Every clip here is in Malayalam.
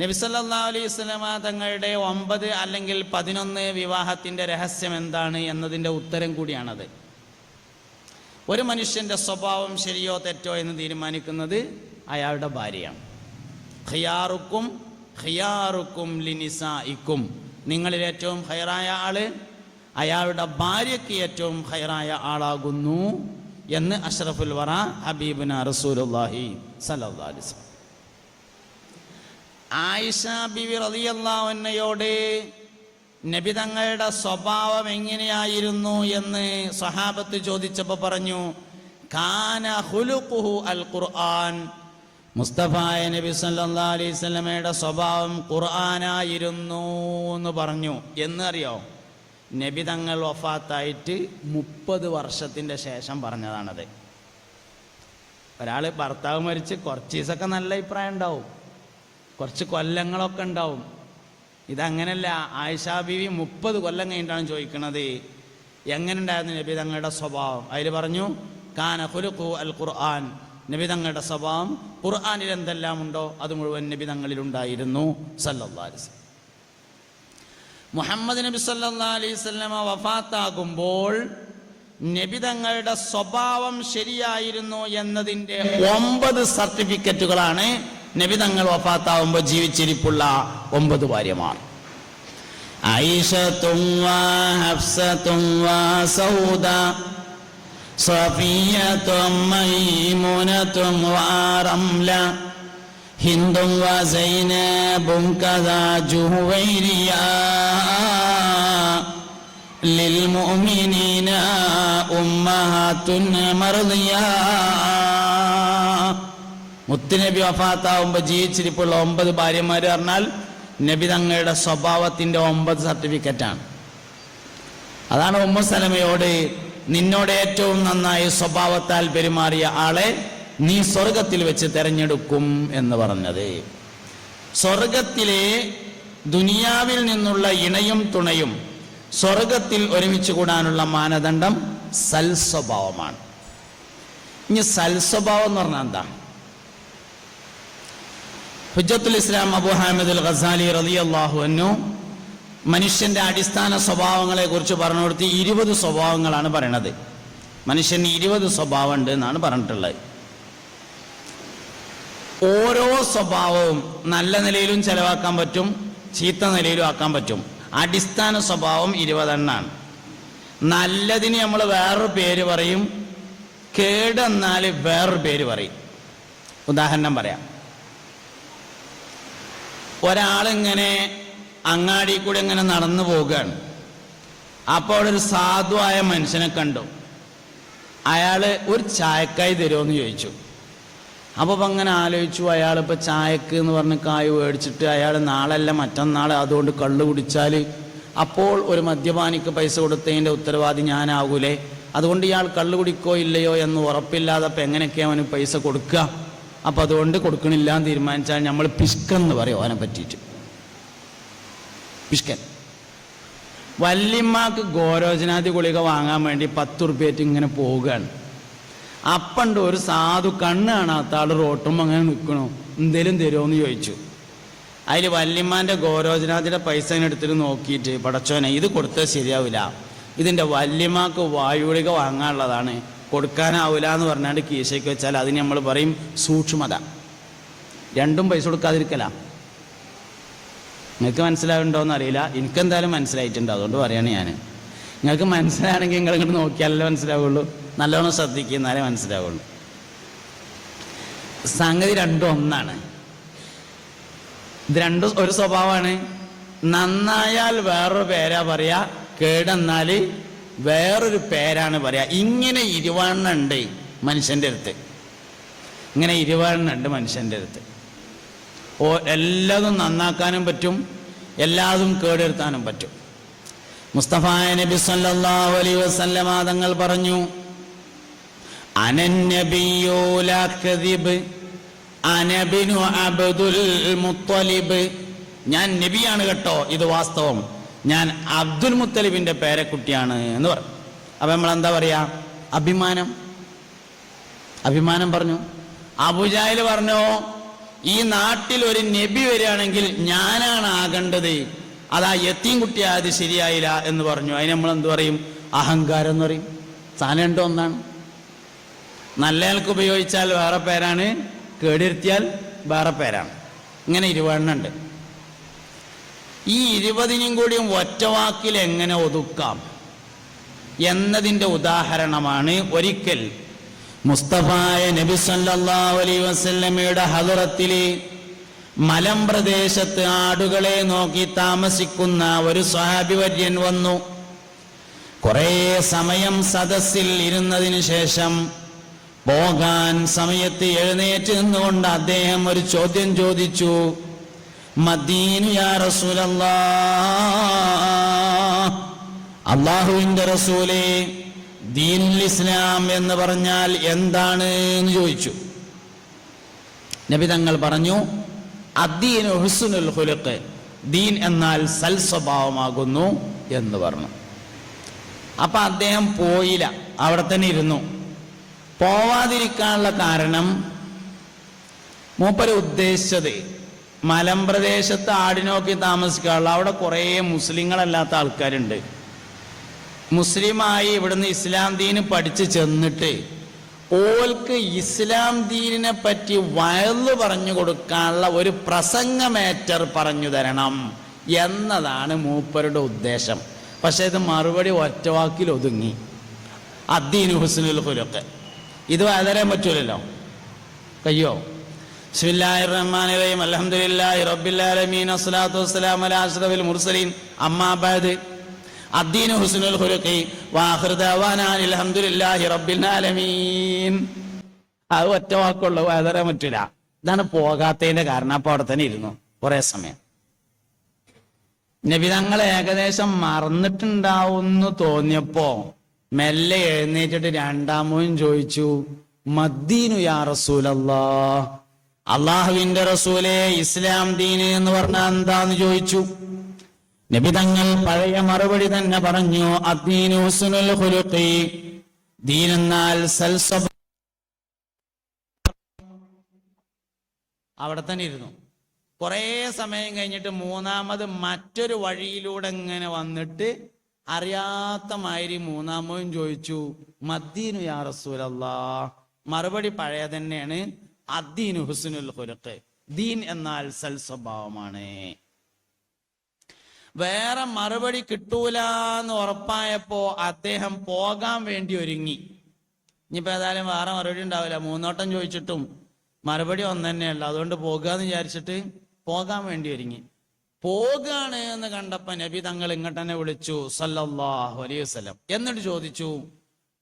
നബിസല്ലാ അലൈഹി സ്വലമ തങ്ങളുടെ ഒമ്പത് അല്ലെങ്കിൽ പതിനൊന്ന് വിവാഹത്തിന്റെ രഹസ്യം എന്താണ് എന്നതിന്റെ ഉത്തരം കൂടിയാണത്. ഒരു മനുഷ്യന്റെ സ്വഭാവം ശരിയോ തെറ്റോ എന്ന് തീരുമാനിക്കുന്നത് അയാളുടെ ഭാര്യയാണ്. ഖിയാറുക്കും ഖിയാറുക്കും ലിനിസായിക്കും നിങ്ങളിൽ ഏറ്റവും ഹൈറായ ആൾ അയാളുടെ ഭാര്യയ്ക്ക് ഏറ്റവും ഹൈറായ ആളാകുന്നു എന്ന് അഷ്റഫുൽ വറ ഹബീബിന റസൂലുള്ളാഹി സലഹ് അലൈഹി വസല്ലം ആയിഷ ബിവി നബി തങ്ങളുടെ സ്വഭാവം എങ്ങനെയായിരുന്നു എന്ന് സഹാബത്ത് ചോദിച്ചപ്പോൾ പറഞ്ഞു കാന ഹുലുഖുഹു അൽ ഖുർആൻ മുസ്തഫായ നബി സല്ലാ അലൈഹി സ്വലമയുടെ സ്വഭാവം ഖുർആനായിരുന്നു എന്ന് പറഞ്ഞു. എന്ന് അറിയോ? നബി തങ്ങൾ വഫാത്തായിട്ട് മുപ്പത് വർഷത്തിന്റെ ശേഷം പറഞ്ഞതാണത്. ഒരാൾ ഭർത്താവ് മരിച്ച് കുറച്ച് ദിവസമൊക്കെ നല്ല അഭിപ്രായം ഉണ്ടാവും. കുറച്ച് കൊല്ലങ്ങളൊക്കെ ഉണ്ടാവും. ഇതങ്ങനല്ല ആയിഷാ ബീവി മുപ്പത് കൊല്ലം കഴിഞ്ഞിട്ടാണ് ചോദിക്കുന്നത് എങ്ങനെ ഉണ്ടായിരുന്നു നബി തങ്ങളുടെ സ്വഭാവം? അതിൽ പറഞ്ഞു കാന ഹുലുഖു അൽ ഖുർആൻ. നബി തങ്ങളുടെ സ്വഭാവം ഖുർആാനിൽ എന്തെല്ലാം ഉണ്ടോ അത് മുഴുവൻ നബി തങ്ങളിലുണ്ടായിരുന്നു വസല്ലം. മുഹമ്മദ് നബി സല്ലാ അലൈഹി വഫാത്താകുമ്പോൾ നബി തങ്ങളുടെ സ്വഭാവം ശരിയായിരുന്നു എന്നതിന്റെ ഒമ്പത് സർട്ടിഫിക്കറ്റുകളാണ് നബി തങ്ങൾ വഫാത്താവുമ്പോൾ ജീവിച്ചിരിപ്പുള്ള ഒമ്പത് ഭാര്യമാർ ഐഷത്തും വാ ഹഫ്സത്തും വാ സൗദ സഫിയത്തും മൈമുനത്തും വാ റംല ഹിന്ദും വാ സൈനബും കഥാ ജുഹുവൈരിയ للمؤمنين أمهات مرضيا മുത്തുനബി വഫാത്താവുമ്പോൾ ജീവിച്ചിരിപ്പുള്ള ഒമ്പത് ഭാര്യമാർ പറഞ്ഞാൽ നബി തങ്ങളുടെ സ്വഭാവത്തിന്റെ ഒമ്പത് സർട്ടിഫിക്കറ്റാണ് അതാണ് ഉമ്മ സലമയോട് നിന്നോട് ഏറ്റവും നന്നായി സ്വഭാവത്താൽ പെരുമാറിയ ആളെ നീ സ്വർഗത്തിൽ വെച്ച് തെരഞ്ഞെടുക്കും എന്ന് പറഞ്ഞത്. സ്വർഗത്തിലെ ദുനിയാവിൽ നിന്നുള്ള ഇണയും തുണയും സ്വർഗത്തിൽ ഒരുമിച്ച് കൂടാനുള്ള മാനദണ്ഡം സൽസ്വഭാവമാണ്. ഇനി സൽസ്വഭാവം എന്ന് പറഞ്ഞാൽ എന്താ? ഹുജത്തുൽ ഇസ്ലാം അബു അൽ ഖസാലി റലി അള്ളാഹു അന്നു മനുഷ്യന്റെ അടിസ്ഥാന സ്വഭാവങ്ങളെ കുറിച്ച് പറഞ്ഞു കൊടുത്ത് ഇരുപത് സ്വഭാവങ്ങളാണ് പറയണത്. മനുഷ്യന് ഇരുപത് സ്വഭാവം ഉണ്ട് എന്നാണ് പറഞ്ഞിട്ടുള്ളത്. ഓരോ സ്വഭാവവും നല്ല നിലയിലും ചെലവാക്കാൻ പറ്റും ചീത്ത നിലയിലും ആക്കാൻ പറ്റും. അടിസ്ഥാന സ്വഭാവം ഇരുപതെണ്ണാണ്. നല്ലതിന് നമ്മൾ വേറൊരു പേര് പറയും കേടെന്നാൽ വേറൊരു പേര് പറയും. ഉദാഹരണം പറയാം. ഒരാളിങ്ങനെ അങ്ങാടി കൂടെ ഇങ്ങനെ നടന്നു പോവുകയാണ്. അപ്പോൾ അവിടെ ഒരു സാധുവായ മനുഷ്യനെ കണ്ടു. അയാൾ ഒരു ചായക്കായി തരുമെന്ന് ചോദിച്ചു. അപ്പോൾ അങ്ങനെ ആലോചിച്ചു അയാളിപ്പോൾ ചായക്ക് എന്ന് പറഞ്ഞ് കായ് മേടിച്ചിട്ട് അയാൾ നാളല്ല മറ്റന്നാൾ അതുകൊണ്ട് കള്ളു കുടിച്ചാൽ അപ്പോൾ ഒരു മദ്യപാനിക്ക് പൈസ കൊടുത്തതിന്റെ ഉത്തരവാദി ഞാനാകൂലേ അതുകൊണ്ട് ഇയാൾ കള്ളു കുടിക്കോ ഇല്ലയോ എന്ന് ഉറപ്പില്ലാതെ അപ്പം എങ്ങനെയൊക്കെ അവന് പൈസ കൊടുക്കുക അപ്പം അതുകൊണ്ട് കൊടുക്കണില്ല എന്ന് തീരുമാനിച്ചാൽ നമ്മൾ പിഷ്കൻ എന്ന് പറയും അവനെ പറ്റിയിട്ട്. പിഷ്കൻ. വല്യമ്മക്ക് ഗോരോജനാദി ഗുളിക വാങ്ങാൻ വേണ്ടി പത്ത് റുപ്യേറ്റ് ഇങ്ങനെ പോവുകയാണ്. അപ്പണ്ട് ഒരു സാധു കണ്ണ് കാണാത്ത ആൾ റോട്ടും അങ്ങനെ നിൽക്കണു എന്തേലും തരുമോ എന്ന് ചോദിച്ചു. അതിൽ വല്യമ്മാന്റെ ഗോരോജനാഥിയുടെ പൈസ എടുത്തിട്ട് നോക്കിയിട്ട് പടച്ചോനെ ഇത് കൊടുത്താൽ ശരിയാവില്ല. ഇതിന്റെ വല്യമ്മക്ക് വായുളിക വാങ്ങാനുള്ളതാണ്. കൊടുക്കാനാവില്ല എന്ന് പറഞ്ഞാണ്ട് കീശയ്ക്ക് വെച്ചാൽ അതിന് നമ്മൾ പറയും സൂക്ഷ്മത. രണ്ടും പൈസ കൊടുക്കാതിരിക്കല. നിങ്ങൾക്ക് മനസ്സിലാവുണ്ടോയെന്ന് അറിയില്ല. എനിക്കെന്തായാലും മനസ്സിലായിട്ടുണ്ട്. അതുകൊണ്ട് പറയാണ് ഞാൻ നിങ്ങൾക്ക് മനസ്സിലാണെങ്കിൽ നിങ്ങൾ ഇങ്ങോട്ട് നോക്കിയാലല്ലേ മനസ്സിലാവുള്ളൂ. നല്ലോണം ശ്രദ്ധിക്കുക എന്നാലേ മനസ്സിലാവുള്ളൂ. സംഗതി രണ്ടും ഒന്നാണ്. ഇത് രണ്ടും ഒരു സ്വഭാവമാണ്. നന്നായാൽ വേറൊരു പേരാ പറയാ. കേടെന്നാൽ വേറൊരു പേരാണ് പറയാ. ഇങ്ങനെ ഇരുവണ്ണുണ്ട് മനുഷ്യന്റെ അടുത്ത്. ഇങ്ങനെ ഇരുവണ്ണുണ്ട് മനുഷ്യന്റെ അടുത്ത്. ഓ എല്ലാതും നന്നാക്കാനും പറ്റും. എല്ലാതും കേടെടുത്താനും പറ്റും. മുസ്തഫ നബി സല്ലല്ലാഹു അലൈഹി വസല്ലമ തങ്ങൾ പറഞ്ഞു അനബിനു അബ്ദുൽ മുത്തലിബ്. ഞാൻ നബിയാണ് കേട്ടോ ഇത് വാസ്തവം. ഞാൻ അബ്ദുൽ മുത്തലിബിന്റെ പേരക്കുട്ടിയാണ് എന്ന് പറഞ്ഞു. അപ്പൊ നമ്മൾ എന്താ പറയാ? അഭിമാനം. അഭിമാനം പറഞ്ഞു. അബുജാഹിൽ പറഞ്ഞു ഈ നാട്ടിൽ ഒരു നബി വരികയാണെങ്കിൽ ഞാനാണ് ആകേണ്ടത്. അതാ എത്തിയും കുട്ടിയായത് ശരിയായില്ല എന്ന് പറഞ്ഞു. അതിന് നമ്മൾ എന്ത് പറയും? അഹങ്കാരം എന്ന് പറയും. സാധനം ഒന്നാണ്. നല്ലയാൾക്ക് ഉപയോഗിച്ചാൽ വേറെ പേരാണ് കേടിരുത്തിയാൽ വേറെ പേരാണ്. ഇങ്ങനെ ഇരുപതെണ്ണുണ്ട് ഈ ഇരുപതിനും കൂടിയും ഒറ്റവാക്കിൽ എങ്ങനെ ഒതുക്കാം? എന്നതിന്റെ ഉദാഹരണമാണ് ഒരിക്കൽ മുസ്തഫായ നബി സല്ലല്ലാഹു അലൈഹി വസല്ലമയുടെ ഹദറത്തിലെ മലമ്പ്രദേശത്ത് ആടുകളെ നോക്കി താമസിക്കുന്ന ഒരു സ്വാഭിവര്യൻ വന്നു. കുറേ സമയം സദസ്സിൽ ഇരുന്നതിന് ശേഷം പോകാൻ സമയത്ത് എഴുന്നേറ്റ് നിന്നുകൊണ്ട് അദ്ദേഹം ഒരു ചോദ്യം ചോദിച്ചു. അള്ളാഹുവിന്റെ റസൂലേ ദീനുൽ ഇസ്ലാം എന്ന് പറഞ്ഞാൽ എന്താണ് എന്ന് ചോദിച്ചു. നബി തങ്ങൾ പറഞ്ഞു അദ്ദീൻ ദീൻ എന്നാൽ സൽ സ്വഭാവമാകുന്നു എന്ന് പറഞ്ഞു. അപ്പൊ അദ്ദേഹം പോയില്ല അവിടെ തന്നെ ഇരുന്നു. പോവാതിരിക്കാനുള്ള കാരണം മൂപ്പര് ഉദ്ദേശിച്ചത് മലമ്പ്രദേശത്ത് ആടിനോക്കി താമസിക്കാനുള്ള അവിടെ കുറേ മുസ്ലിങ്ങളല്ലാത്ത ആൾക്കാരുണ്ട്. മുസ്ലിമായി ഇവിടുന്ന് ഇസ്ലാം ദീന് പഠിച്ച് ചെന്നിട്ട് ഓൽക്ക് ഇസ്ലാം ദീനിനെ പറ്റി വയൽ പറഞ്ഞു കൊടുക്കാനുള്ള ഒരു പ്രസംഗമേറ്റർ പറഞ്ഞു തരണം എന്നതാണ് മൂപ്പരുടെ ഉദ്ദേശം. പക്ഷേ ഇത് മറുപടി ഒറ്റവാക്കിൽ ഒതുങ്ങി. അദ്ദീൻ ഹുസ്നുൽ ഹുലൊക്കെ ഇത് വയതരാൻ പറ്റൂലല്ലോ. കയ്യോ? ഒറ്റ വാക്കുള്ള. വയതരാൻ പറ്റില്ല ഇതാണ് പോകാത്തതിന്റെ കാരണം. അപ്പൊ അവിടെ തന്നെ ഇരുന്നു. കുറെ സമയം. നബിതങ്ങൾ ഏകദേശം മറന്നിട്ടുണ്ടാവുന്നു തോന്നിയപ്പോ മെല്ലെ എഴുന്നേറ്റിട്ട് രണ്ടാമോയും ചോദിച്ചു മദ്ദീനു യാ റസൂലല്ലാ? അള്ളാഹുവിന്റെ റസൂലെ ഇസ്ലാം ദീന് എന്ന് പറഞ്ഞാൽ എന്താന്ന് ചോദിച്ചു? നബി തങ്ങൾ പഴയ മറുപടി തന്നെ പറഞ്ഞു അവിടെ തന്നെ ഇരുന്നു. കുറേ സമയം കഴിഞ്ഞിട്ട് മൂന്നാമത് മറ്റൊരു വഴിയിലൂടെ ഇങ്ങനെ വന്നിട്ട് അറിയാത്ത മാതിരി മൂന്നാമതും ചോദിച്ചു മദ്ദീനു യാ റസൂലല്ലാ? മറുപടി പഴയ തന്നെയാണ്. ഹുസ്നുൽ ഖുലുഖ് ദീൻ എന്നാൽ സൽ സ്വഭാവമാണ് വേറെ മറുപടി കിട്ടൂല എന്ന് ഉറപ്പായപ്പോ അദ്ദേഹം പോകാൻ വേണ്ടി ഒരുങ്ങി. ഇനിയിപ്പോ ഏതായാലും വേറെ മറുപടി ഉണ്ടാവില്ല. മൂന്നോട്ടം ചോദിച്ചിട്ടും മറുപടി ഒന്ന് തന്നെയല്ല. അതുകൊണ്ട് എന്ന് വിചാരിച്ചിട്ട് പോകാൻ വേണ്ടി ഒരുങ്ങി. പോകാണ് എന്ന് കണ്ടപ്പോ നബി തങ്ങൾ ഇങ്ങോട്ട് തന്നെ വിളിച്ചു സല്ലാഹു അലൈഹി എന്നിട്ട് ചോദിച്ചു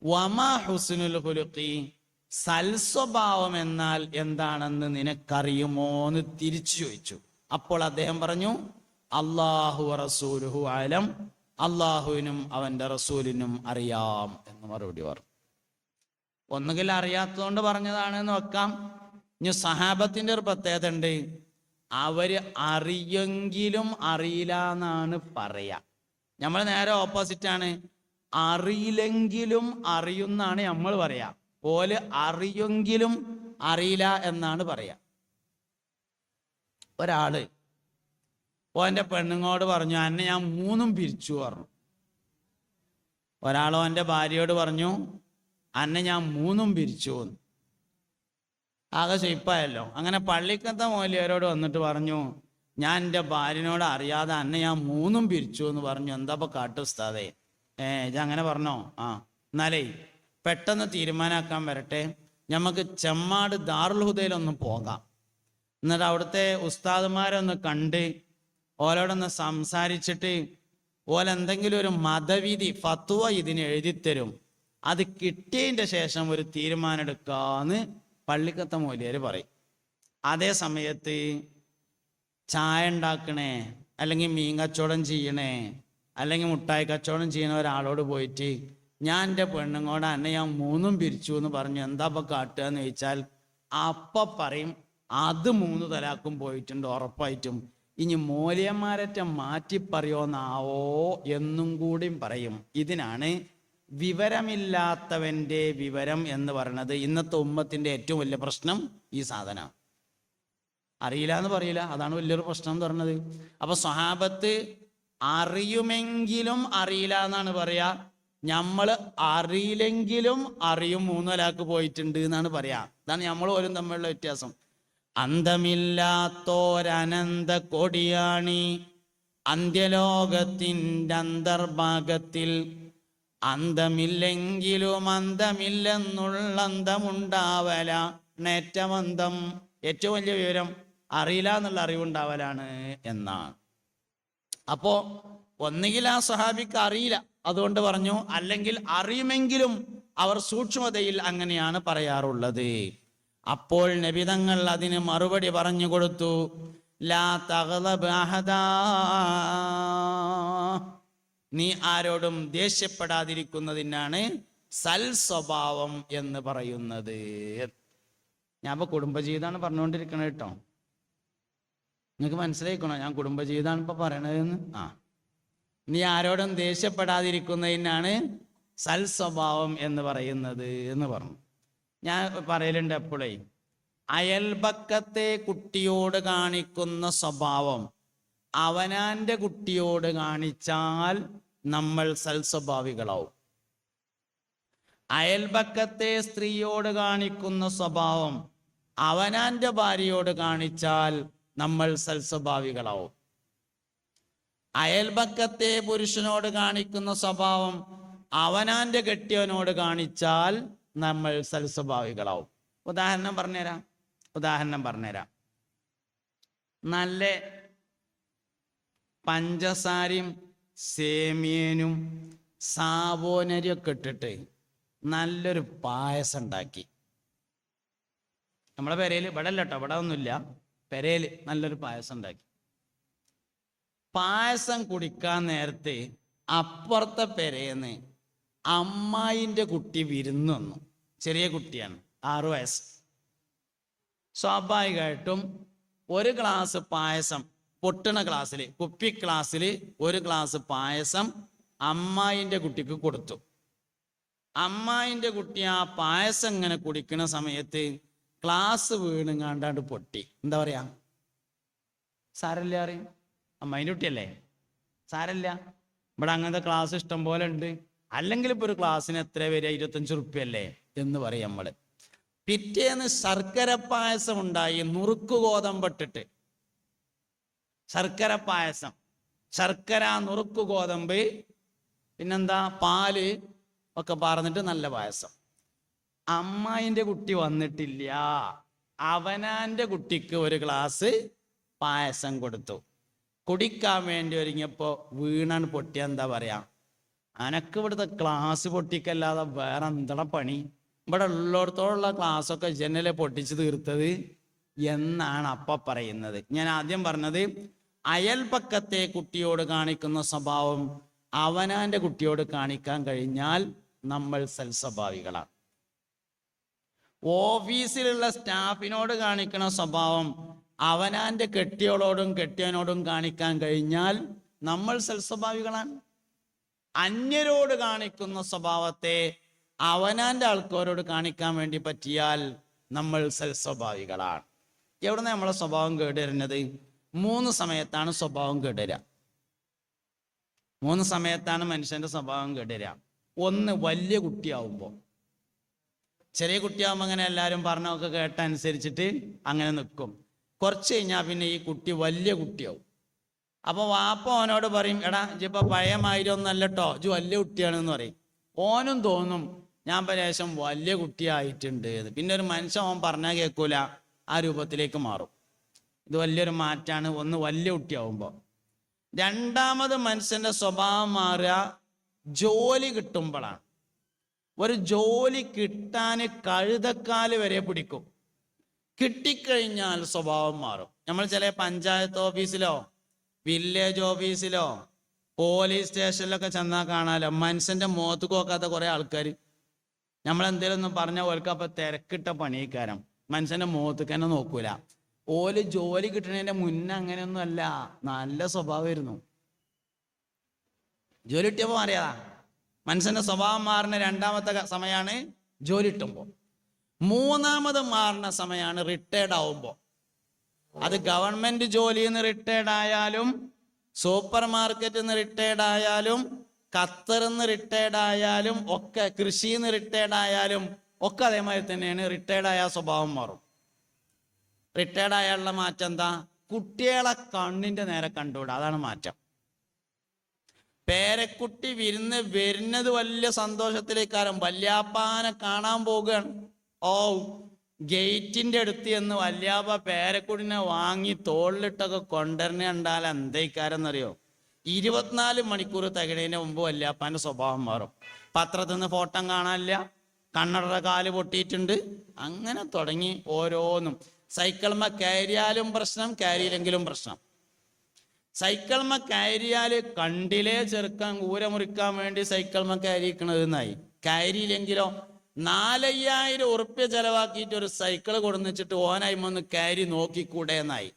വമാ ഹുസ്നുൽ സൽസ്വഭാവം എന്നാൽ എന്താണെന്ന് നിനക്കറിയുമോ എന്ന് തിരിച്ചു ചോദിച്ചു. അപ്പോൾ അദ്ദേഹം പറഞ്ഞു അള്ളാഹു റസൂലുഹു ആലം അള്ളാഹുവിനും അവന്റെ റസൂലിനും അറിയാം എന്ന് മറുപടി പറഞ്ഞു. ഒന്നുകിൽ അറിയാത്തതുകൊണ്ട് പറഞ്ഞതാണെന്ന് വെക്കാം. ഇനി സഹാബത്തിന്റെ ഒരു പ്രത്യേകത ഉണ്ട്. അവർ അറിയെങ്കിലും അറിയില്ല എന്നാണ് പറയാ. നമ്മൾ നേരെ ഓപ്പോസിറ്റ് ആണ്. അറിയില്ലെങ്കിലും അറിയുന്നാണ് നമ്മൾ പറയാ. പോലെ അറിയെങ്കിലും അറിയില്ല എന്നാണ് പറയാ. ഒരാൾ ഓന്റെ പെണ്ണുങ്ങോട് പറഞ്ഞു അന്നെ ഞാൻ മൂന്നും പിരിച്ചു പറഞ്ഞു. ഒരാളോ എന്റെ ഭാര്യയോട് പറഞ്ഞു അന്നെ ഞാൻ മൂന്നും പിരിച്ചു എന്ന്. ആകെ ചെയ്പ്പായല്ലോ അങ്ങനെ പള്ളിക്കത്തെ മൂല്യവരോട് വന്നിട്ട് പറഞ്ഞു ഞാൻ എന്റെ ഭാര്യനോട് അറിയാതെ അന്നെ ഞാൻ മൂന്നും പിരിച്ചു എന്ന് പറഞ്ഞു. എന്താ കാട്ടുസ്താതെ കാട്ടുസ്താദേ? ഏ ഇത് അങ്ങനെ പറഞ്ഞോ? ആ എന്നാലേ പെട്ടെന്ന് തീരുമാനാക്കാൻ വരട്ടെ. നമുക്ക് ചെമ്മാട് ദാറുൽ ഹുദയിലൊന്ന് പോകാം. എന്നിട്ട് അവിടുത്തെ ഉസ്താദുമാരൊന്ന് കണ്ട് ഓലോടൊന്ന് സംസാരിച്ചിട്ട് ഓലെന്തെങ്കിലും ഒരു മതവിധി ഫത്വ ഇതിന് എഴുതിത്തരും. അത് കിട്ടിയതിന്റെ ശേഷം ഒരു തീരുമാനം എടുക്കാന്ന് പള്ളിക്കത്ത മൂല്യര് പറയും. അതേ സമയത്ത് ചായ ഉണ്ടാക്കണേ അല്ലെങ്കിൽ മീൻ കച്ചവടം ചെയ്യണേ അല്ലെങ്കിൽ മുട്ടായി കച്ചവടം ചെയ്യണ ഒരാളോട് പോയിട്ട് ഞാൻ എന്റെ പെണ്ണുങ്ങോട് അന്നെ ഞാൻ മൂന്നും പിരിച്ചു എന്ന് പറഞ്ഞു. എന്താ അപ്പം കാട്ടുക? എന്ന് ചോദിച്ചാൽ അപ്പ പറയും അത് മൂന്ന് തലാക്കും പോയിട്ടുണ്ട് ഉറപ്പായിട്ടും. ഇനി മൂല്യന്മാരറ്റം മാറ്റി പറയോന്നാവോ എന്നും കൂടിയും പറയും. ഇതിനാണ് വിവരമില്ലാത്തവന്റെ വിവരം എന്ന് പറയുന്നത് ഇന്നത്തെ ഉമ്മത്തിന്റെ ഏറ്റവും വലിയ പ്രശ്നം ഈ സാധന. അറിയില്ല എന്ന് പറയില്ല. അതാണ് വലിയൊരു പ്രശ്നം എന്ന് പറഞ്ഞത് അപ്പൊ സ്വഹാബത്ത് അറിയുമെങ്കിലും അറിയില്ല എന്നാണ് പറയാ. നമ്മൾ അറിയില്ലെങ്കിലും അറിയും മൂന്നലാക്ക് പോയിട്ടുണ്ട് എന്നാണ് പറയാ. അതാണ് നമ്മൾ തമ്മിലുള്ള വ്യത്യാസം. അന്തമില്ലാത്തോരനന്ത കൊടിയാണി. അന്ത്യലോകത്തിന്റെ അന്തർഭാഗത്തിൽ അന്തമില്ലെങ്കിലും അന്തമില്ലെന്നുള്ള അന്തമുണ്ടാവല. നേറ്റമന്തം. ഏറ്റവും വലിയ വിവരം അറിയില്ല എന്നുള്ള അറിവുണ്ടാവലാണ് എന്നാണ്. അപ്പോ ഒന്നുകിൽ ആ സഹാബിക്ക് അറിയില്ല. അതുകൊണ്ട് പറഞ്ഞു അല്ലെങ്കിൽ അറിയുമെങ്കിലും അവർ സൂക്ഷ്മതയിൽ അങ്ങനെയാണ് പറയാറുള്ളത്. അപ്പോൾ നബിതങ്ങൾ അതിന് മറുപടി പറഞ്ഞു കൊടുത്തു ലാ. നീ ആരോടും ദേഷ്യപ്പെടാതിരിക്കുന്നതിനാണ് സൽ സ്വഭാവം എന്ന് പറയുന്നത്. ഞാൻ ഇപ്പൊ കുടുംബജീവിതമാണ് പറഞ്ഞുകൊണ്ടിരിക്കണത് കേട്ടോ. നിങ്ങൾക്ക് മനസ്സിലായിക്കണോ? ഞാൻ കുടുംബജീവിതമാണ് ഇപ്പൊ പറയണതെന്ന്? ആ. നീ ആരോടും ദേഷ്യപ്പെടാതിരിക്കുന്നതിനാണ് സൽസ്വഭാവം എന്ന് പറയുന്നത് എന്ന് പറഞ്ഞു. ഞാൻ പറയലുണ്ട് എപ്പോഴേ അയൽപക്കത്തെ കുട്ടിയോട് കാണിക്കുന്ന സ്വഭാവം അവനാന്റെ കുട്ടിയോട് കാണിച്ചാൽ നമ്മൾ സൽസ്വഭാവികളാവും. അയൽപക്കത്തെ സ്ത്രീയോട് കാണിക്കുന്ന സ്വഭാവം അവനാന്റെ ഭാര്യയോട് കാണിച്ചാൽ നമ്മൾ സൽസ്വഭാവികളാവും. അയൽപക്കത്തെ പുരുഷനോട് കാണിക്കുന്ന സ്വഭാവം അവനാന്റെ കെട്ടിയവനോട് കാണിച്ചാൽ നമ്മൾ സൽസ്വഭാവികളാവും. ഉദാഹരണം പറഞ്ഞുതരാം. ഉദാഹരണം പറഞ്ഞുതരാം. നല്ല പഞ്ചസാരയും സേമിയനും സാബോനരിയും ഒക്കെ ഇട്ടിട്ട് നല്ലൊരു പായസം ഉണ്ടാക്കി. നമ്മളെ പെരയിൽ ഇവിടെ അല്ല കേട്ടോ ഇവിടെ ഒന്നുമില്ല പെരയിൽ നല്ലൊരു പായസം ഉണ്ടാക്കി. പായസം കുടിക്കാൻ നേരത്തെ അപ്പുറത്തെ പെരേന്ന് അമ്മായിന്റെ കുട്ടി വിരുന്ന് വന്നു. ചെറിയ കുട്ടിയാണ് ആറു വയസ്സ്. സ്വാഭാവികമായിട്ടും ഒരു ഗ്ലാസ് പായസം പൊട്ടണ ക്ലാസ്സിൽ കുപ്പി ക്ലാസ്സിൽ ഒരു ഗ്ലാസ് പായസം അമ്മായിന്റെ കുട്ടിക്ക് കൊടുത്തു. അമ്മായിന്റെ കുട്ടി ആ പായസം ഇങ്ങനെ കുടിക്കുന്ന സമയത്ത് ക്ലാസ് വീണുങ്ങാണ്ടാണ്ട് പൊട്ടി. എന്താ പറയാ? സാരല്ലേ അറിയും അമ്മായിന്റെ സാരല്ല. ഇവിടെ അങ്ങനത്തെ ക്ലാസ് ഇഷ്ടം പോലെ ഉണ്ട്. അല്ലെങ്കിൽ ഇപ്പൊ ഒരു ക്ലാസ്സിന് എത്ര വരിക? ഇരുപത്തഞ്ച് റുപ്യല്ലേ എന്ന് പറയും നമ്മൾ. പിറ്റേന്ന് ശർക്കര പായസം ഉണ്ടായി നുറുക്ക് ഗോതമ്പിട്ടിട്ട് ശർക്കര പായസം. ശർക്കര നുറുക്ക് ഗോതമ്പ് പിന്നെന്താ? പാൽ ഒക്കെ പറഞ്ഞിട്ട് നല്ല പായസം. അമ്മായിന്റെ കുട്ടി വന്നിട്ടില്ല. അവനാന്റെ കുട്ടിക്ക് ഒരു ഗ്ലാസ് പായസം കൊടുത്തു. കുടിക്കാൻ വേണ്ടി ഒരുങ്ങിയപ്പോ വീണാണ് പൊട്ടിയ എന്താ പറയാ? അനക്ക് ഇവിടുത്തെ ക്ലാസ് പൊട്ടിക്കല്ലാതെ വേറെ എന്താ പണി? ഇവിടെ ഉള്ളിടത്തോളം ക്ലാസ് ഒക്കെ ജനലെ പൊട്ടിച്ച് തീർത്തത് എന്നാണ് അപ്പ പറയുന്നത്. ഞാൻ ആദ്യം പറഞ്ഞത് അയൽപക്കത്തെ കുട്ടിയോട് കാണിക്കുന്ന സ്വഭാവം അവനാന്റെ കുട്ടിയോട് കാണിക്കാൻ കഴിഞ്ഞാൽ നമ്മൾ സൽസ്വഭാവികളാണ് ഓഫീസിലുള്ള സ്റ്റാഫിനോട് കാണിക്കുന്ന സ്വഭാവം അവനാന്റെ കെട്ടിയോളോടും കെട്ടിയവനോടും കാണിക്കാൻ കഴിഞ്ഞാൽ നമ്മൾ സൽസ്വഭാവികളാണ്. അന്യരോട് കാണിക്കുന്ന സ്വഭാവത്തെ അവനാന്റെ ആൾക്കാരോട് കാണിക്കാൻ വേണ്ടി പറ്റിയാൽ നമ്മൾ സൽസ്വഭാവികളാണ്. എവിടുന്ന നമ്മളെ സ്വഭാവം കേടുവരുന്നത്? മൂന്ന് സമയത്താണ് സ്വഭാവം കേടുവരിക മൂന്ന് സമയത്താണ് മനുഷ്യന്റെ സ്വഭാവം കേടുവരിക ഒന്ന് വലിയ കുട്ടിയാവുമ്പോൾ ചെറിയ കുട്ടിയാവുമ്പോൾ അങ്ങനെ എല്ലാവരും പറഞ്ഞൊക്കെ കേട്ടനുസരിച്ചിട്ട് അങ്ങനെ നിൽക്കും കുറച്ച് കഴിഞ്ഞാൽ പിന്നെ ഈ കുട്ടി വലിയ കുട്ടിയാവും. അപ്പൊ വാപ്പ ഓനോട് പറയും എടാ ഇപ്പൊ പഴയ കേട്ടോ ഇജ് വലിയ കുട്ടിയാണെന്ന് പറയും. ഓനും തോന്നും ഞാൻ പരേശം വലിയ കുട്ടിയായിട്ടുണ്ട് പിന്നെ ഒരു മനുഷ്യൻ ഓൻ പറഞ്ഞാൽ കേൾക്കൂല ആ രൂപത്തിലേക്ക് മാറും. ഇത് വലിയൊരു മാറ്റാണ് ഒന്ന് വലിയ കുട്ടിയാവുമ്പോൾ രണ്ടാമത് മനുഷ്യന്റെ സ്വഭാവം മാറുക ജോലി കിട്ടുമ്പോഴാണ് ഒരു ജോലി കിട്ടാൻ കഴുതക്കാൽ വരെ പിടിക്കും. കിട്ടിക്കഴിഞ്ഞാൽ സ്വഭാവം മാറും. നമ്മൾ ചില പഞ്ചായത്ത് ഓഫീസിലോ വില്ലേജ് ഓഫീസിലോ പോലീസ് സ്റ്റേഷനിലൊക്കെ ചെന്നാൽ കാണാലോ മനുഷ്യന്റെ മുഖത്ത് നോക്കാത്ത കുറെ ആൾക്കാർ. നമ്മൾ എന്തെങ്കിലും പറഞ്ഞ ഓൽക്ക് അപ്പൊ തിരക്കിട്ട പണിക്കാരം മനുഷ്യന്റെ മുഖത്തേക്ക് തന്നെ നോക്കൂല. ഓൽ ജോലി കിട്ടണതിന്റെ മുന്നേ അങ്ങനെയൊന്നും അല്ല. നല്ല സ്വഭാവമായിരുന്നു. ജോലി കിട്ടിയപ്പോ മാറിയതാ. മനുഷ്യന്റെ സ്വഭാവം മാറുന്ന രണ്ടാമത്തെ സമയമാണ് ജോലി കിട്ടുമ്പോൾ മൂന്നാമത് മാറുന്ന സമയമാണ് റിട്ടയർഡ് ആവുമ്പോൾ അത് ഗവൺമെന്റ് ജോലിയിൽ നിന്ന് റിട്ടയർഡ് ആയാലും സൂപ്പർ മാർക്കറ്റിൽ നിന്ന് റിട്ടയർഡ് ആയാലും ഖത്തറിൽ നിന്ന് റിട്ടയർഡ് ആയാലും ഒക്കെ കൃഷിയിൽ നിന്ന് റിട്ടയർഡ് ആയാലും ഒക്കെ അതേമാതിരി തന്നെയാണ് റിട്ടയർഡ് ആയ സ്വഭാവം മാറും. റിട്ടയർഡ് ആയാലുള്ള മാറ്റം എന്താ? കുട്ടികളെ കണ്ണിന്റെ നേരെ കണ്ടുകൂടാ അതാണ് മാറ്റം. പേരക്കുട്ടി വിരുന്ന് വരുന്നത് വലിയ സന്തോഷത്തിലേക്കാരം. വല്യാപ്പാനെ കാണാൻ പോകുകയാണ് ഓ ഗേറ്റിന്റെ അടുത്ത് എന്ന് വല്യാപ്പ പേരക്കുടിനെ വാങ്ങി തോളിലിട്ടൊക്കെ കൊണ്ടുവരണ കണ്ടാൽ എന്തേക്കാരെന്നറിയോ? ഇരുപത്തിനാല് മണിക്കൂർ തികടേന് മുമ്പ് വല്യാപ്പാന്റെ സ്വഭാവം മാറും. പത്രത്തിൽ നിന്ന് ഫോട്ടോ കാണാനില്ല കണ്ണടയുടെ കാൽ പൊട്ടിയിട്ടുണ്ട്. അങ്ങനെ തുടങ്ങി ഓരോന്നും. സൈക്കിൾമ കയറിയാലും പ്രശ്നം കയറിയില്ലെങ്കിലും പ്രശ്നം. സൈക്കിൾമ കയറിയാൽ കണ്ടിലേ ചെറുക്കാൻ ഊര മുറിക്കാൻ വേണ്ടി സൈക്കിൾമ കയറിയിരിക്കണത് എന്നായി. കയറിയില്ലെങ്കിലോ? നാലയ്യായിരം ഉറുപ്പ്യ ചെലവാക്കിയിട്ട് ഒരു സൈക്കിൾ കൊടുന്നിച്ചിട്ട് ഓനായി വന്ന് കയറി നോക്കിക്കൂടെ എന്നായി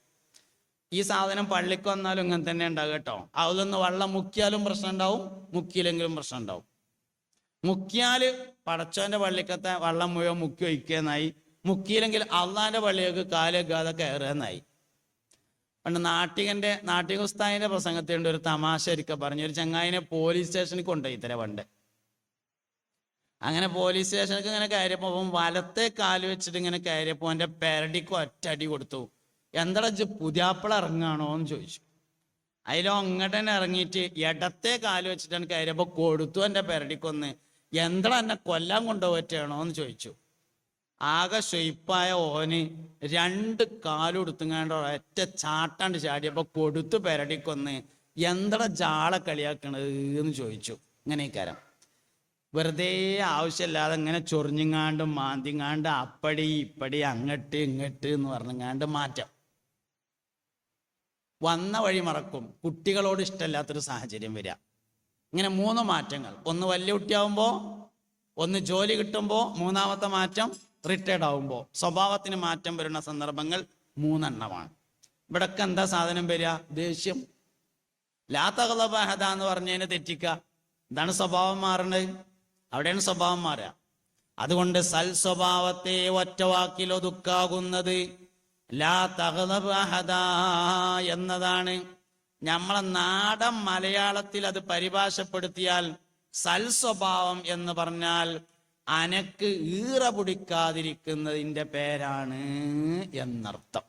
ഈ സാധനം പള്ളിക്ക് വന്നാലും ഇങ്ങനെ തന്നെ ഉണ്ടാകും കേട്ടോ. അതിലൊന്ന് വെള്ളം മുക്കിയാലും പ്രശ്നം ഉണ്ടാവും മുക്കിയില്ലെങ്കിലും പ്രശ്നം ഉണ്ടാവും. മുക്കിയാൽ പടച്ചോന്റെ പള്ളിക്കത്തെ വള്ളം മുഴുവൻ മുക്കി ഒഴിക്കുകയെന്നായി. മുക്കിയില്ലെങ്കിൽ അള്ളാന്റെ പള്ളിയൊക്കെ കാലൊക്കെ കയറുകയെന്നായി. പണ്ട് നാട്ടികന്റെ നാട്ടിക പ്രസംഗത്തിലുണ്ട് ഒരു തമാശ ഒരിക്കൽ പറഞ്ഞു. ഒരു ചങ്ങായിനെ പോലീസ് സ്റ്റേഷനിൽ കൊണ്ടുപോയി തരാം പണ്ട്. അങ്ങനെ പോലീസ് സ്റ്റേഷനൊക്കെ ഇങ്ങനെ കയറിയപ്പോ അവൻ വലത്തെ കാൽ വെച്ചിട്ട് ഇങ്ങനെ കയറിയപ്പോ അവന്റെ പെരടിക്ക് ഒറ്റടി കൊടുത്തു. എന്താ ഇജ്ജ് പുതിയാപ്പിള ഇറങ്ങാണോ എന്ന് ചോദിച്ചു. അതിലോ അങ്ങോട്ട് തന്നെ ഇറങ്ങിയിട്ട് ഇടത്തെ കാൽ വെച്ചിട്ടാണ് കയറിയപ്പോ കൊടുത്തു എന്റെ പെരടിക്കൊന്ന് എന്താ എന്നെ കൊല്ലാൻ കൊണ്ടുപോറ്റാണോ എന്ന് ചോദിച്ചു. ആകെ ഷെയ്പ്പായ ഓന് രണ്ട് കാലെടുത്തുങ്ങാണ്ട് ഒറ്റ ചാട്ടാണ്ട് ചാടിയപ്പോൾ കൊടുത്തു പെരടിക്കൊന്ന് എന്തട ജാള കളിയാക്കണത്? എന്ന് ചോദിച്ചു. ഇങ്ങനെ കാരം വെറുതെ ആവശ്യമില്ലാതെ ഇങ്ങനെ ചൊറിഞ്ഞുങ്ങാണ്ടും മാന്തിങ്ങാണ്ട് അപ്പടി ഇപ്പടി അങ്ങട്ട് ഇങ്ങട്ട് എന്ന് പറഞ്ഞങ്ങാണ്ട് മാറ്റം. വന്ന വഴി മറക്കും. കുട്ടികളോട് ഇഷ്ടമില്ലാത്തൊരു സാഹചര്യം വരിക. ഇങ്ങനെ മൂന്ന് മാറ്റങ്ങൾ. ഒന്ന് വലിയ കുട്ടിയാവുമ്പോൾ ഒന്ന് ജോലി കിട്ടുമ്പോൾ മൂന്നാമത്തെ മാറ്റം റിട്ടയർഡ് ആവുമ്പോൾ സ്വഭാവത്തിന് മാറ്റം വരുന്ന സന്ദർഭങ്ങൾ മൂന്നെണ്ണമാണ്. ഇവിടൊക്കെ എന്താ സാധനം വരിക? ദേഷ്യം. ലാത്തകലബഹത എന്ന് പറഞ്ഞതിനെ തെറ്റിക്ക എന്താണ് സ്വഭാവം മാറുന്നത് അവിടെയാണ് സ്വഭാവം മാറുക അതുകൊണ്ട് സൽ സ്വഭാവത്തെ ഒറ്റ വാക്കിൽ ഒതുക്കാകുന്നത് ലാ തകലബഹദ എന്നതാണ്. നമ്മളെ നാടൻ മലയാളത്തിൽ അത് പരിഭാഷപ്പെടുത്തിയാൽ സൽ സ്വഭാവം എന്ന് പറഞ്ഞാൽ അനക്ക് ഈറ പിടിക്കാതിരിക്കുന്നതിന്റെ പേരാണ് എന്നർത്ഥം.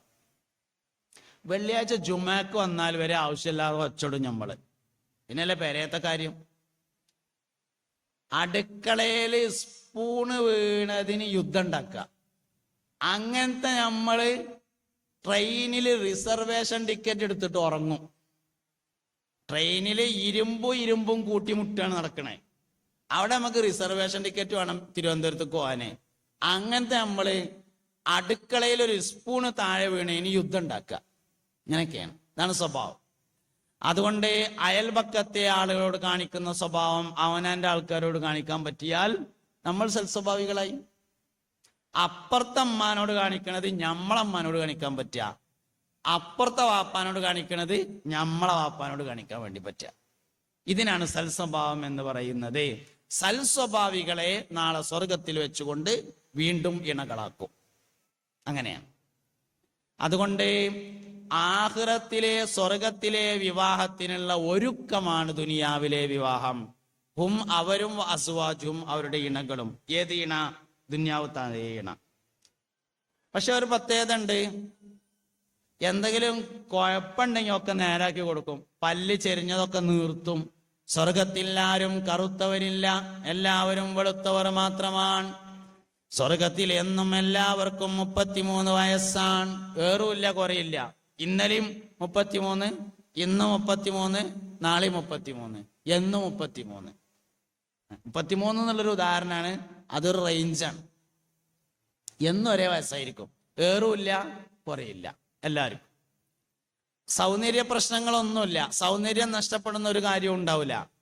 വെള്ളിയാഴ്ച ജുമാക്ക് വന്നാൽ വരെ ആവശ്യമില്ലാതെ വച്ചോടും നമ്മൾ പിന്നല്ലേ പേരയത്തെ കാര്യം? അടുക്കളയിൽ സ്പൂണ് വീണതിന് യുദ്ധം ഉണ്ടാക്കുക അങ്ങനത്തെ നമ്മൾ ട്രെയിനിൽ റിസർവേഷൻ ടിക്കറ്റ് എടുത്തിട്ട് ഉറങ്ങും. ട്രെയിനിൽ ഇരുമ്പും ഇരുമ്പും കൂട്ടിമുട്ടാണ് നടക്കണേ. അവിടെ നമുക്ക് റിസർവേഷൻ ടിക്കറ്റ് വേണം തിരുവനന്തപുരത്ത് പോകാന് അങ്ങനത്തെ നമ്മൾ അടുക്കളയിൽ ഒരു സ്പൂണ് താഴെ വീണതിന് യുദ്ധം ഉണ്ടാക്കുക ഇങ്ങനെയൊക്കെയാണ്. ഇതാണ് സ്വഭാവം. അതുകൊണ്ട് അയൽപക്കത്തെ ആളുകളോട് കാണിക്കുന്ന സ്വഭാവം അവനാന്റെ ആൾക്കാരോട് കാണിക്കാൻ പറ്റിയാൽ നമ്മൾ സൽസ്വഭാവികളായി. അപ്പുറത്തെ അമ്മാനോട് കാണിക്കണത് ഞമ്മളമ്മാനോട് കാണിക്കാൻ പറ്റുക. അപ്പുറത്തെ വാപ്പാനോട് കാണിക്കണത് ഞമ്മളെ വാപ്പാനോട് കാണിക്കാൻ വേണ്ടി പറ്റുക. ഇതിനാണ് സൽസ്വഭാവം എന്ന് പറയുന്നത്. സൽസ്വഭാവികളെ നാളെ സ്വർഗത്തിൽ വെച്ചുകൊണ്ട് വീണ്ടും ഇണകളാക്കും. അങ്ങനെയാണ്. അതുകൊണ്ട് ആഹ്റത്തിലെ സ്വർഗത്തിലെ വിവാഹത്തിനുള്ള ഒരുക്കമാണ് ദുനിയാവിലെ വിവാഹം. ഹും അവരും അസുവാജും അവരുടെ ഇണകളും. ഏത് ഇണ? ദുന്യാവത്താതെ ഇണ. പക്ഷെ ഒരു പ്രത്യേകത ഉണ്ട് എന്തെങ്കിലും കുഴപ്പമുണ്ടെങ്കിൽ ഒക്കെ നേരാക്കി കൊടുക്കും. പല്ല് ചെരിഞ്ഞതൊക്കെ നീർത്തും. സ്വർഗത്തിൽ ആരും കറുത്തവരില്ല. എല്ലാവരും വെളുത്തവർ മാത്രമാണ്. സ്വർഗത്തിൽ എന്നും എല്ലാവർക്കും മുപ്പത്തിമൂന്ന് വയസ്സാണ്. ഏറുമില്ല കുറയില്ല. ഇന്നലെയും മുപ്പത്തിമൂന്ന് ഇന്ന് മുപ്പത്തിമൂന്ന് നാളെ മുപ്പത്തിമൂന്ന് എന്ന് മുപ്പത്തിമൂന്ന്. മുപ്പത്തിമൂന്ന് എന്നുള്ളൊരു ഉദാഹരണമാണ് അതൊരു റേഞ്ചാണ് എന്നും ഒരേ വയസ്സായിരിക്കും. ഏറുമില്ല കുറയില്ല. എല്ലാവരും സൗന്ദര്യ പ്രശ്നങ്ങളൊന്നുമില്ല. സൗന്ദര്യം നഷ്ടപ്പെടുന്ന ഒരു കാര്യം ഉണ്ടാവില്ല.